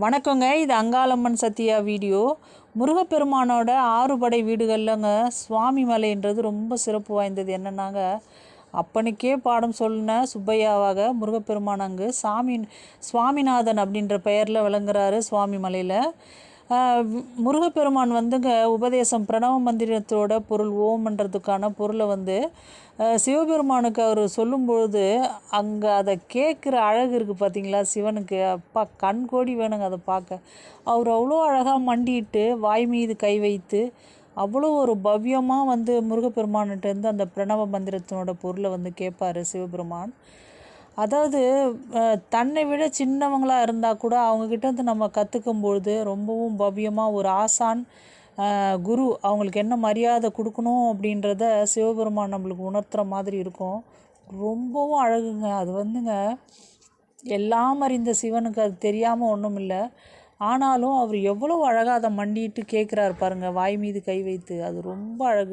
வணக்கங்க இது அங்காளம்மன் சத்யா வீடியோ. முருகப்பெருமானோட ஆறுபடை வீடுகள்லங்க சுவாமி மலைன்றது ரொம்ப சிறப்பு வாய்ந்தது. என்னன்னாங்க அப்பனுக்கே பாடம் சொன்ன சுப்பையாவாக முருகப்பெருமான் அங்கு சாமி சுவாமிநாதன் அப்படின்ற பெயரில் விளங்குறாரு சுவாமி மலையில். முருகப்பெருமான் வந்துங்க உபதேசம் பிரணவ மந்திரத்தோட பொருள் ஓம்ன்றதுக்கான பொருளை வந்து சிவபெருமானுக்கு அவர் சொல்லும்பொழுது அங்கே அதை கேட்குற அழகு இருக்குது பார்த்தீங்களா சிவனுக்கு? அப்பா கண் கோடி வேணுங்க அதை பார்க்க அவர் அவ்வளோ அழகாக மண்டிட்டு வாய் மீது கை வைத்து அவ்வளோ ஒரு பவ்யமாக வந்து முருகப்பெருமான்கிட்டேருந்து அந்த பிரணவ மந்திரத்தினோட பொருளை வந்து கேட்பார் சிவபெருமான். அதாவது தன்னை விட சின்னவங்களாக இருந்தால் கூட அவங்கக்கிட்டேருந்து நம்ம கற்றுக்கும்பொழுது ரொம்பவும் பவ்யமாக ஒரு ஆசான் குரு அவங்களுக்கு என்ன மரியாதை கொடுக்கணும் அப்படின்றத சிவபெருமான் நம்மளுக்கு உணர்த்துகிற மாதிரி இருக்கும். ரொம்பவும் அழகுங்க. அது வந்துங்க எல்லாம் அறிந்த சிவனுக்கு அது தெரியாமல் ஒன்றும் இல்லை. ஆனாலும் அவர் எவ்வளோ அழகாக அதை மண்டிட்டு கேட்குறாரு பாருங்கள் வாய் மீது கை வைத்து. அது ரொம்ப அழகுங்க.